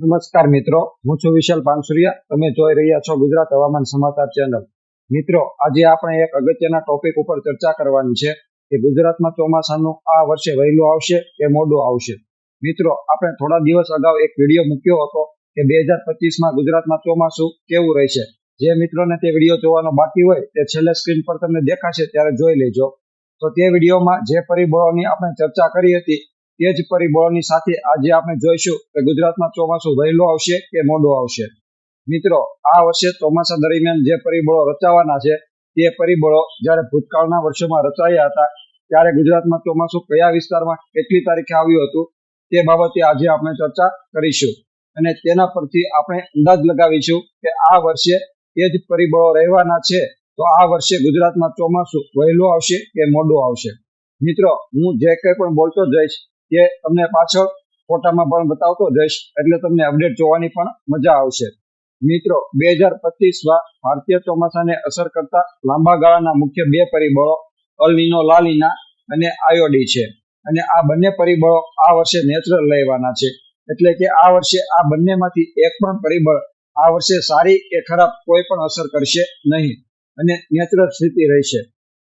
નમસ્કાર મિત્રો, હું છું વિશાલ પાનસુરિયા. તમે જોઈ રહ્યા છો ગુજરાત હવામાન સમાચાર ચેનલ. મિત્રો, આજે આપણે એક અગત્યના ટોપિક ઉપર ચર્ચા કરવાની છે કે ગુજરાતમાં ચોમાસાનું આ વર્ષે વહેલું આવશે કે મોડું આવશે. મિત્રો, આપણે થોડા દિવસ અગાઉ એક વીડિયો મૂક્યો હતો કે બે હજાર પચીસમાં ગુજરાતમાં ચોમાસું કેવું રહેશે. જે મિત્રોને તે વીડિયો જોવાનો બાકી હોય, તે છેલ્લે સ્ક્રીન પર તમને દેખાશે, ત્યારે જોઈ લેજો. તો તે વિડીયોમાં જે પરિબળોની આપણે ચર્ચા કરી હતી તે જ પરિબળોની સાથે આજે આપણે જોઈશું કે ગુજરાતમાં ચોમાસું વહેલું આવશે કે મોડું આવશે. મિત્રો, આ વર્ષે ચોમાસા દરમિયાન જે પરિબળો રચાવાના છે, તે પરિબળો જ્યારે ભૂતકાળના વર્ષોમાં રચાયા હતા, ત્યારે ગુજરાતમાં ચોમાસું કયા વિસ્તારમાં, કેટલી તારીખે આવ્યું હતું, તે બાબતે આજે આપણે ચર્ચા કરીશું. અને તેના પરથી આપણે અંદાજ લગાવીશું કે આ વર્ષે તે જ પરિબળો રહેવાના છે, તો આ વર્ષે ગુજરાતમાં ચોમાસું વહેલું આવશે કે મોડું આવશે. મિત્રો, હું જે કંઈ પણ બોલતો જઈશ તે તમને પાછળ ફોટામાં પણ બતાવતો જઈશ. એટલે તમને અપડેટ જોવાની પણ મજા આવશે. મિત્રો, બે હજાર પચીસમાં ભારતીય ચોમાસાને અસર કરતા લાંબા ગાળાના મુખ્ય બે પરિબળો અલનીનો લાલીના અને આયોડી છે. અને આ બંને પરિબળો આ વર્ષે નેચરલ લેવાના છે. એટલે કે આ વર્ષે આ બંનેમાંથી એક પણ પરિબળ આ વર્ષે સારી કે ખરાબ કોઈ પણ અસર કરશે નહીં. અને નેચરલ સ્થિતિ રહેશે.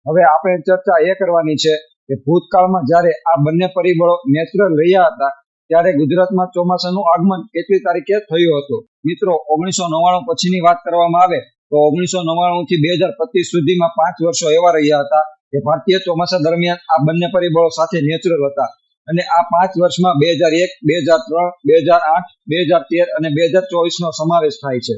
હવે આપણે ચર્ચા એ કરવાની છે કે ભૂતકાળમાં જ્યારે આ બંને પરિબળો નેત્ર રહ્યા હતા, ત્યારે ગુજરાતમાં ચોમાસાનું આગમન કેટલી તારીખે થયું હતું. મિત્રો, ઓગણીસો નવ્વાણું પછીની વાત કરવામાં આવે, તો ઓગણીસો નવ્વાણું થી બે હજાર પચીસ સુધીમાં પાંચ વર્ષો એવા રહ્યા હતા કે ભારતીય ચોમાસા દરમિયાન આ બંને પરિબળો સાથે નેચરલ હતા. અને આ પાંચ વર્ષમાં બે હજાર એક, બે હજાર ત્રણ, બે હજાર આઠ, બે હજાર તેર અને બે હજાર ચોવીસનો સમાવેશ થાય છે.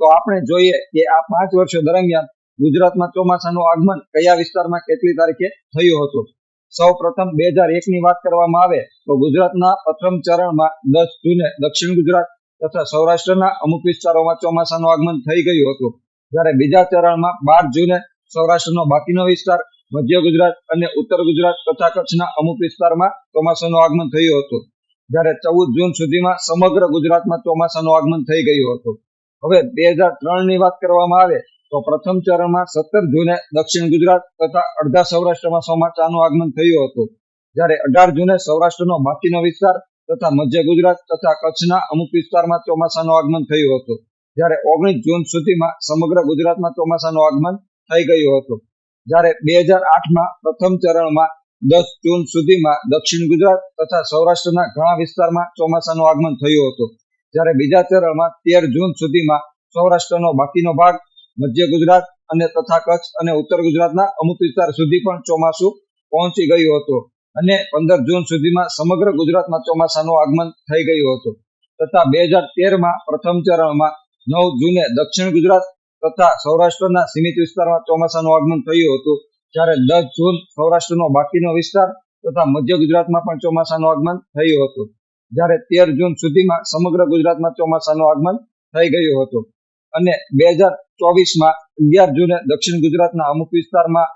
તો આપણે જોઈએ કે આ પાંચ વર્ષો દરમિયાન ગુજરાતમાં ચોમાસાનું આગમન કયા વિસ્તારમાં કેટલી તારીખે થયું હતું? સૌ પ્રથમ બે હજાર એક ની વાત કરવામાં આવે તો ગુજરાતના પ્રથમ ચરણમાં દસ જૂને દક્ષિણ ગુજરાત તથા સૌરાષ્ટ્રના અમુક વિસ્તારોમાં ચોમાસાનું આગમન થઈ ગયું હતું. જ્યારે બીજા ચરણમાં બાર જૂને સૌરાષ્ટ્રનો બાકીનો વિસ્તાર, મધ્ય ગુજરાત અને ઉત્તર ગુજરાત તથા કચ્છના અમુક વિસ્તારમાં ચોમાસાનું આગમન થયું હતું. જ્યારે ચૌદ જૂન સુધીમાં સમગ્ર ગુજરાતમાં ચોમાસાનું આગમન થઈ ગયું હતું. હવે બે હજાર ત્રણની વાત કરવામાં આવે તો પ્રથમ ચરણમાં સત્તર જૂને દક્ષિણ ગુજરાત તથા અડધા સૌરાષ્ટ્રમાં ચોમાસાનું આગમન થયું હતું. જ્યારે અઢાર જૂને સૌરાષ્ટ્રનો બાકીનો વિસ્તાર તથા મધ્ય ગુજરાત તથા કચ્છના અમુક વિસ્તારમાં ચોમાસાનું આગમન થયું હતું. જ્યારે ઓગણીસ જૂન સુધીમાં સમગ્ર ગુજરાતમાં ચોમાસાનું આગમન થઈ ગયું હતું. જ્યારે બે હજાર આઠમાં પ્રથમ ચરણમાં દસ જૂન સુધીમાં દક્ષિણ ગુજરાત તથા સૌરાષ્ટ્રના ઘણા વિસ્તારમાં ચોમાસાનું આગમન થયું હતું. જ્યારે બીજા ચરણમાં તેર જૂન સુધીમાં સૌરાષ્ટ્રનો બાકીનો ભાગ મધ્ય ગુજરાત અને તથા કચ્છ અને ઉત્તર ગુજરાતના અમુક વિસ્તાર સુધી પણ ચોમાસું પહોંચી ગયું હતું. અને પંદર જૂન સુધીમાં સમગ્ર ગુજરાતમાં ચોમાસાનું આગમન થઈ ગયું હતું. તથા બે હજાર તેરમાં પ્રથમ ચરણમાં નવ જૂને દક્ષિણ ગુજરાત તથા સૌરાષ્ટ્રના સીમિત વિસ્તારમાં ચોમાસાનું આગમન થયું હતું. જ્યારે દસ જૂન સૌરાષ્ટ્રનો બાકીનો વિસ્તાર તથા મધ્ય ગુજરાતમાં પણ ચોમાસાનું આગમન થયું હતું. જ્યારે તેર જૂન સુધીમાં સમગ્ર ગુજરાતમાં ચોમાસાનું આગમન થઈ ગયું હતું. અને બે હજાર ચોવીસમાં અગિયાર જૂને દક્ષિણ ગુજરાતના અમુક વિસ્તારમાં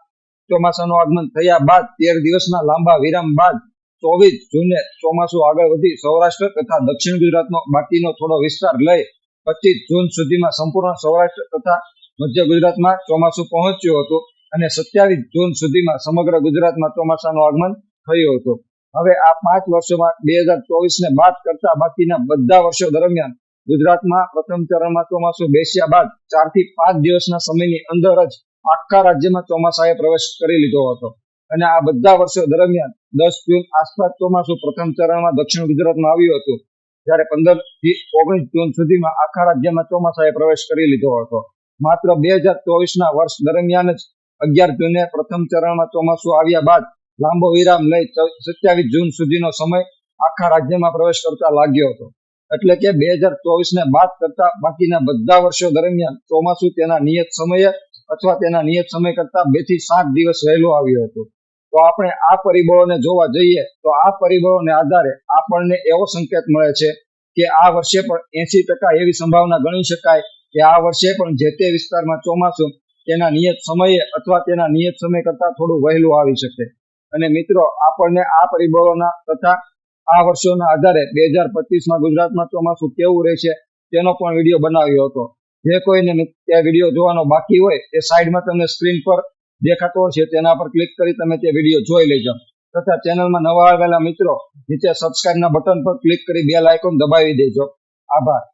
ચોમાસાનું આગમન થયા બાદ તેર દિવસના લાંબા વિરામ બાદ ચોવીસ જૂને ચોમાસું આગળ વધી સૌરાષ્ટ્ર તથા દક્ષિણ ગુજરાતનો બાકીનો થોડો વિસ્તાર લઈ પચીસ જૂન સુધીમાં સંપૂર્ણ સૌરાષ્ટ્ર તથા મધ્ય ગુજરાતમાં ચોમાસું પહોંચ્યું હતું અને સત્યાવીસ જૂન સુધીમાં સમગ્ર ગુજરાતમાં ચોમાસાનું આગમન થયું હતું. હવે આ પાંચ વર્ષોમાં બે હજાર ચોવીસ ને બાદ કરતા બાકીના બધા વર્ષો દરમિયાન ગુજરાતમાં પ્રથમ ચરણમાં ચોમાસું બેસ્યા બાદ ચારથી પાંચ દિવસના સમયની અંદર જ આખા રાજ્યમાં ચોમાસાએ પ્રવેશ કરી લીધો હતો. અને આ બધા વર્ષો દરમિયાન દસ જૂન આસપાસ ચોમાસું પ્રથમ ચરણમાં દક્ષિણ ગુજરાતમાં આવ્યું હતું. જ્યારે પંદરથી ઓગણીસ જૂન સુધીમાં આખા રાજ્યમાં ચોમાસાએ પ્રવેશ કરી લીધો હતો. માત્ર બે હજાર ચોવીસના વર્ષ દરમિયાન જ અગિયાર જૂને પ્રથમ ચરણમાં ચોમાસું આવ્યા બાદ લાંબો વિરામ લઈ સત્યાવીસ જૂન સુધીનો સમય આખા રાજ્યમાં પ્રવેશ કરતા લાગ્યો હતો. એટલે કે બે હજાર ચોવીસ ને બાદ કરતા બાકીના બધા વર્ષો દરમિયાન ચોમાસું તેના નિયત સમયે અથવા તેના નિયત સમય કરતા બેથી સાત દિવસ વહેલો આવ્યો હતો. તો આપણે આ પરિબળોને જોવા જઈએ તો આ પરિબળોને આધારે આપણને એવો સંકેત મળે છે કે આ વર્ષે પણ એસી ટકા એવી સંભાવના ગણી શકાય કે આ વર્ષે પણ જે તે વિસ્તારમાં ચોમાસું તેના નિયત સમયે અથવા તેના નિયત સમય કરતા થોડું વહેલું આવી શકે. અને મિત્રો, આપણને આ પરિબળોના તથા આ વર્ષોના આધારે બે હજાર પચીસમાં ગુજરાતમાં ચોમાસું કેવું રહેશે તેનો પણ વીડિયો બનાવ્યો હતો. જે કોઈને તે વીડિયો જોવાનો બાકી હોય તે સાઈડમાં તમને સ્ક્રીન પર દેખાતો હશે, તેના પર ક્લિક કરી તમે તે વીડિયો જોઈ લેજો. તથા ચેનલમાં નવા આવેલા મિત્રો નીચે સબસ્ક્રાઇબના બટન પર ક્લિક કરી બેલ આઇકોન દબાવી દેજો. આભાર.